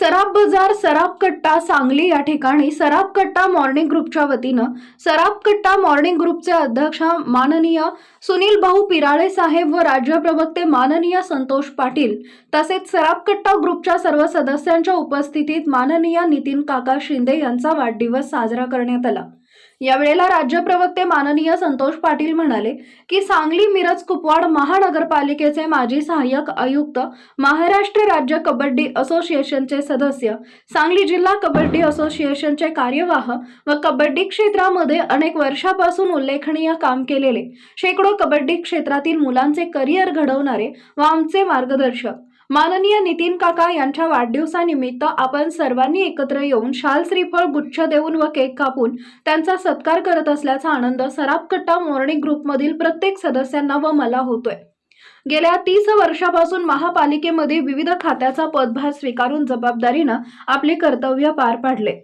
सराब बाजार सराब कट्टा सांगली या ठिकाणी सराब कट्टा मॉर्निंग ग्रुपच्या वतीनं सराब कट्टा मॉर्निंग ग्रुपचे अध्यक्ष माननीय सुनील भाऊ पिराळे साहेब व राज्य प्रवक्ते माननीय संतोष पाटील तसेच सराब कट्टा ग्रुपच्या सर्व सदस्यांच्या उपस्थितीत माननीय नितीन काका शिंदे यांचा वाढदिवस साजरा करण्यात आला. यावेळेला राज्य प्रवक्ते माननीय संतोष पाटील म्हणाले की सांगली मिरज कुपवाड महानगरपालिकेचे माजी सहाय्यक आयुक्त महाराष्ट्र राज्य कबड्डी असोसिएशनचे सदस्य सांगली जिल्हा कबड्डी असोसिएशनचे कार्यवाह व कबड्डी क्षेत्रामध्ये अनेक वर्षापासून उल्लेखनीय काम केलेले शेकडो कबड्डी क्षेत्रातील मुलांचे करिअर घडवणारे व आमचे मार्गदर्शक. माननीय नितीन काका यांच्या वाढदिवसानिमित्त आपण सर्वांनी एकत्र येऊन शाल श्रीफळ गुच्छ देऊन व केक कापून त्यांचा सत्कार करत असल्याचा आनंद सराबकट्टा मॉर्निंग ग्रुपमधील प्रत्येक सदस्यांना व मला होतोय. गेल्या तीस वर्षापासून महापालिकेमध्ये विविध खात्याचा पदभार स्वीकारून जबाबदारीनं आपले कर्तव्य पार पाडले.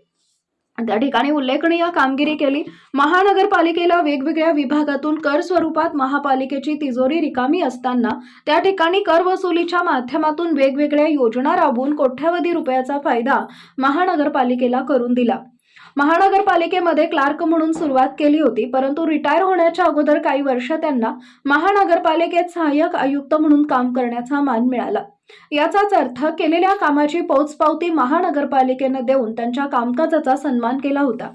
त्या ठिकाणी उल्लेखनीय कामगिरी केली. महानगरपालिकेला वेगवेगळ्या विभागातून कर स्वरूपात महापालिकेची तिजोरी रिकामी असताना त्या ठिकाणी कर वसुलीच्या माध्यमातून वेगवेगळ्या योजना राबवून कोट्यवधी रुपयाचा फायदा महानगरपालिकेला करून दिला. महानगरपालिकेमध्ये क्लार्क म्हणून सुरुवात केली होती परंतु रिटायर होण्याच्या अगोदर काही वर्ष त्यांना महानगरपालिकेत सहाय्यक आयुक्त म्हणून काम करण्याचा मान मिळाला. याचाच अर्थ केलेल्या कामाची पोचपावती महानगरपालिकेनं देऊन त्यांच्या कामकाजाचा सन्मान केला होता.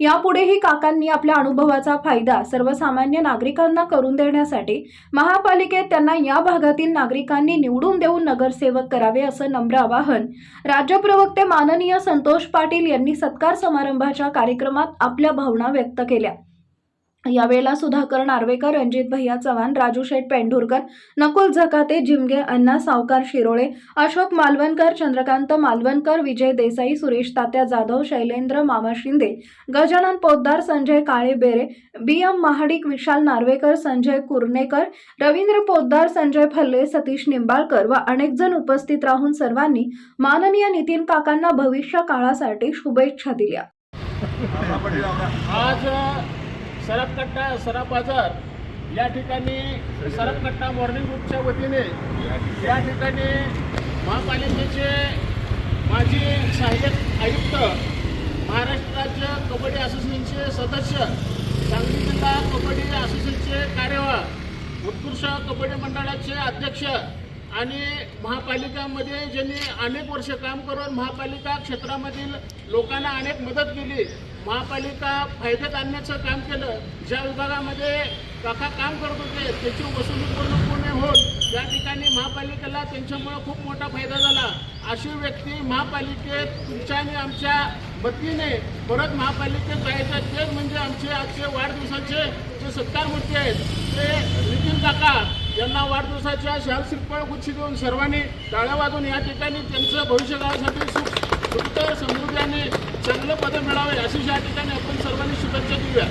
यापुढेही काकांनी आपल्या अनुभवाचा फायदा सर्वसामान्य नागरिकांना करून देण्यासाठी महापालिकेत त्यांना या भागातील नागरिकांनी निवडून देऊन नगरसेवक करावे असं नम्र आवाहन राज्य प्रवक्ते माननीय संतोष पाटील यांनी सत्कार समारंभाच्या कार्यक्रमात आपल्या भावना व्यक्त केल्या. यावेळेला सुधाकर नार्वेकर रणजित भैया चव्हाण राजू शेठ पेंढुरकर नकुल झकाते जिमगे अण्णा सावकार शिरोळे अशोक मालवणकर चंद्रकांत मालवणकर विजय देसाई सुरेश तात्या जाधव शैलेंद्र मामा शिंदे गजानन पोद्दार संजय काळे बेरे बी एम महाडिक विशाल नार्वेकर संजय कुर्णेकर रवींद्र पोद्दार संजय फल्ले सतीश निंबाळकर व अनेक जण उपस्थित राहून सर्वांनी माननीय नितीन काकांना भविष्य काळासाठी शुभेच्छा दिल्या. आज सरपकट्टा सराफ बाजार या ठिकाणी सरपकट्टा मॉर्निंग ग्रुपच्या वतीने या ठिकाणी महापालिकेचे माजी सहाय्यक आयुक्त महाराष्ट्र राज्य कबड्डी असोसिएशनचे सदस्य सांगली जिल्हा कबड्डी असोसिएशनचे कार्यवाह उत्कृष्ट कबड्डी मंडळाचे अध्यक्ष आणि महापालिकामध्ये ज्यांनी अनेक वर्ष काम करून महापालिका क्षेत्रामधील लोकांना अनेक मदत केली महापालिका फायद्यात आणण्याचं काम केलं ज्या विभागामध्ये काका काम करत होते त्याची वसुली पूर्ण होत या ठिकाणी महापालिकेला त्यांच्यामुळे खूप मोठा फायदा झाला. अशी व्यक्ती महापालिकेत तुमच्या आणि आमच्या वतीने परत महापालिकेत जायचं तेच म्हणजे आमचे आजचे वाढदिवसाचे जे सत्कार मूर्ती आहेत ते नितीन काका यांना वाढदिवसाच्या शाल श्रीफळ गुच्छ देऊन सर्वांनी टाळ्या वाजून या ठिकाणी त्यांचं भविष्यकाळासाठी सुख सुख समृद्धी आणि चांगलं पद मिळावे अशी या ठिकाणी आपण सर्वांनी शुभेच्छा देऊया.